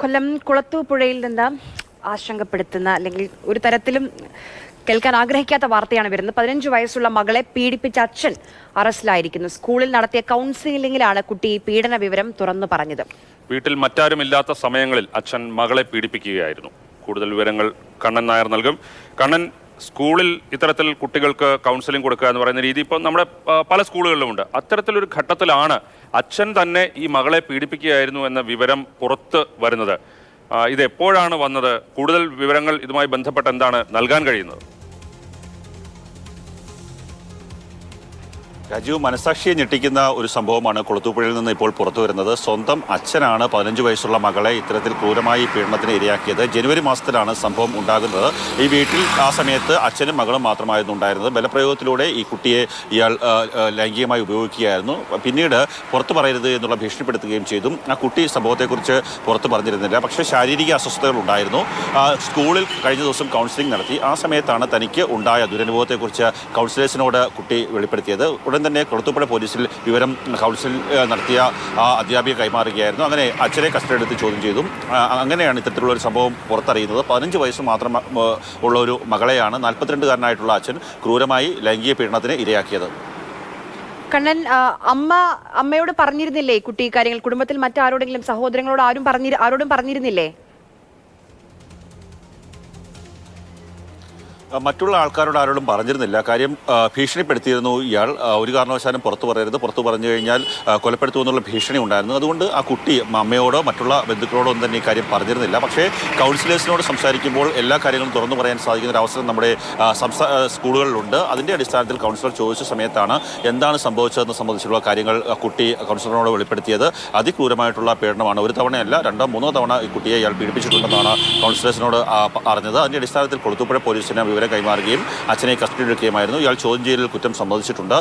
കൊല്ലം കുളത്തൂപ്പുഴയിൽ നിന്ന് ആശങ്കപ്പെടുത്തുന്ന അല്ലെങ്കിൽ ഒരു തരത്തിലും കേൾക്കാൻ ആഗ്രഹിക്കാത്ത വാർത്തയാണ് വരുന്നത്. പതിനഞ്ച് വയസ്സുള്ള മകളെ പീഡിപ്പിച്ച അച്ഛൻ അറസ്റ്റിലായിരിക്കുന്നു. സ്കൂളിൽ നടത്തിയ കൗൺസിലിംഗിലാണ് കുട്ടി പീഡന വിവരം തുറന്നു പറഞ്ഞത്. വീട്ടിൽ മറ്റാരും ഇല്ലാത്ത സമയങ്ങളിൽ അച്ഛൻ മകളെ പീഡിപ്പിക്കുകയായിരുന്നു. കൂടുതൽ വിവരങ്ങൾ കണ്ണൻ നായർ നൽകും. കണ്ണൻ സ്കൂളിൽ ഇത്തരത്തിൽ കുട്ടികൾക്ക് കൗൺസിലിംഗ് കൊടുക്കുക എന്ന് പറയുന്ന രീതി ഇപ്പം നമ്മുടെ പല സ്കൂളുകളിലുമുണ്ട് അത്തരത്തിലൊരു ഘട്ടത്തിലാണ് അച്ഛൻ തന്നെ ഈ മകളെ പീഡിപ്പിക്കുകയായിരുന്നു എന്ന വിവരം പുറത്ത് വരുന്നത്. ഇത് എപ്പോഴാണ് വന്നത്? കൂടുതൽ വിവരങ്ങൾ ഇതുമായി ബന്ധപ്പെട്ട് എന്താണ് നൽകാൻ കഴിയുന്നത്? രാജീവ് മനസാക്ഷിയെ ഞെട്ടിക്കുന്ന ഒരു സംഭവമാണ് കൊളുത്തുപുഴയിൽ നിന്ന് ഇപ്പോൾ പുറത്തു വരുന്നത്. സ്വന്തം അച്ഛനാണ് പതിനഞ്ച് വയസ്സുള്ള മകളെ ഇത്തരത്തിൽ ക്രൂരമായി പീഡനത്തിന് ഇരയാക്കിയത്. ജനുവരി മാസത്തിലാണ് സംഭവം ഉണ്ടാകുന്നത്. ഈ വീട്ടിൽ ആ സമയത്ത് അച്ഛനും മകളും മാത്രമായിരുന്നു ഉണ്ടായിരുന്നത്. ബലപ്രയോഗത്തിലൂടെ ഈ കുട്ടിയെ ഇയാൾ ലൈംഗികമായി ഉപയോഗിക്കുകയായിരുന്നു. പിന്നീട് പുറത്തു പറയരുത് എന്നുള്ള ഭീഷണിപ്പെടുത്തുകയും ചെയ്തു ആ കുട്ടി സംഭവത്തെക്കുറിച്ച് പുറത്തു പറഞ്ഞിരുന്നില്ല. പക്ഷേ ശാരീരിക അസ്വസ്ഥതകൾ ഉണ്ടായിരുന്നു. സ്കൂളിൽ കഴിഞ്ഞ ദിവസം കൗൺസിലിംഗ് നടത്തി. ആ സമയത്താണ് തനിക്ക് ഉണ്ടായ ദുരനുഭവത്തെക്കുറിച്ച് കൗൺസിലേഴ്സിനോട് കുട്ടി വെളിപ്പെടുത്തിയത്. ഉടൻ തന്നെ കൊളത്തുപ്പുഴ പോലീസിൽ വിവരം കൗൺസിൽ നടത്തിയ അധ്യാപിക കൈമാറുകയായിരുന്നു. അങ്ങനെ അച്ഛനെ കസ്റ്റഡി എടുത്ത് ചോദ്യം ചെയ്തു. അങ്ങനെയാണ് ഇത്തരത്തിലുള്ള ഒരു സംഭവം പുറത്തറിയുന്നത്. പതിനഞ്ച് വയസ്സ് മാത്രം ഉള്ള ഒരു മകളെയാണ് നാൽപ്പത്തിരണ്ടുകാരനായിട്ടുള്ള അച്ഛൻ ക്രൂരമായി ലൈംഗിക പീഡനത്തിന് ഇരയാക്കിയത്. കണ്ണൻ അമ്മ അമ്മയോട് പറഞ്ഞിരുന്നില്ലേ കുട്ടി കാര്യങ്ങൾ? കുടുംബത്തിൽ മറ്റാരോടെങ്കിലും സഹോദരങ്ങളോട് ആരും പറഞ്ഞി ആരോടും പറഞ്ഞിരുന്നില്ലേ? മറ്റുള്ള ആൾക്കാരോട് ആരോടും പറഞ്ഞിരുന്നില്ല. കാര്യം ഭീഷണിപ്പെടുത്തിയിരുന്നു ഇയാൾ. ഒരു കാരണവശാലും പുറത്തു പറയരുത്. പുറത്തു പറഞ്ഞു കഴിഞ്ഞാൽ കൊലപ്പെടുത്തു കൊലപ്പെടുത്തുമെന്നുള്ള ഭീഷണി ഉണ്ടായിരുന്നു. അതുകൊണ്ട് ആ കുട്ടി അമ്മയോടോ മറ്റുള്ള ബന്ധുക്കളോടോ ഒന്നും തന്നെ ഈ കാര്യം പറഞ്ഞിരുന്നില്ല. പക്ഷേ കൗൺസിലേഴ്സിനോട് സംസാരിക്കുമ്പോൾ എല്ലാ കാര്യങ്ങളും തുറന്നു പറയാൻ സാധിക്കുന്ന ഒരു അവസരം നമ്മുടെ സംസ്ഥാന സ്കൂളുകളിലുണ്ട്. അതിന്റെ അടിസ്ഥാനത്തിൽ കൗൺസിലർ ചോദിച്ച സമയത്താണ് എന്താണ് സംഭവിച്ചതെന്ന് സംബന്ധിച്ചുള്ള കാര്യങ്ങൾ കുട്ടി കൗൺസിലറിനോട് വെളിപ്പെടുത്തിയത്. അതിക്രൂരമായിട്ടുള്ള പീഡനമാണ്. ഒരു തവണയല്ല രണ്ടോ മൂന്നോ തവണ ഈ കുട്ടിയെ ഇയാൾ പീഡിപ്പിച്ചിട്ടുണ്ടെന്നാണ് കൗൺസിലേഴ്സിനോട് അറിഞ്ഞത്. അതിന്റെ അടിസ്ഥാനത്തിൽ കൊളുത്തുപുഴ പോലീസിന് വിവരം കൈമാറുകയും അച്ഛനെ കസ്റ്റഡിയിൽ എടുക്കുകയുമായിരുന്നു. ഇയാൾ ചോദ്യം ചെയ്യലിൽ കുറ്റം സമ്മതിച്ചിട്ടുണ്ട്.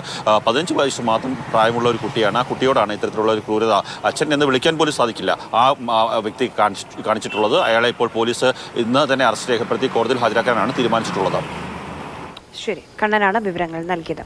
പതിനഞ്ച് വയസ്സ് മാത്രം പ്രായമുള്ള ഒരു കുട്ടിയാണ്. ആ കുട്ടിയോടാണ് ഇത്തരത്തിലുള്ള ഒരു ക്രൂരത അച്ഛൻ എന്ന് വിളിക്കാൻ പോലും സാധിക്കില്ല. ആ വ്യക്തി കാണിച്ചു കാണിച്ചിട്ടുള്ളത് അയാളെ ഇപ്പോൾ പോലീസ് ഇന്ന് തന്നെ അറസ്റ്റ് രേഖപ്പെടുത്തി കോടതിയിൽ ഹാജരാക്കാനാണ് തീരുമാനിച്ചിട്ടുള്ളത്. ശരി. കണ്ണനാണ് വിവരങ്ങൾ നൽകിയത്.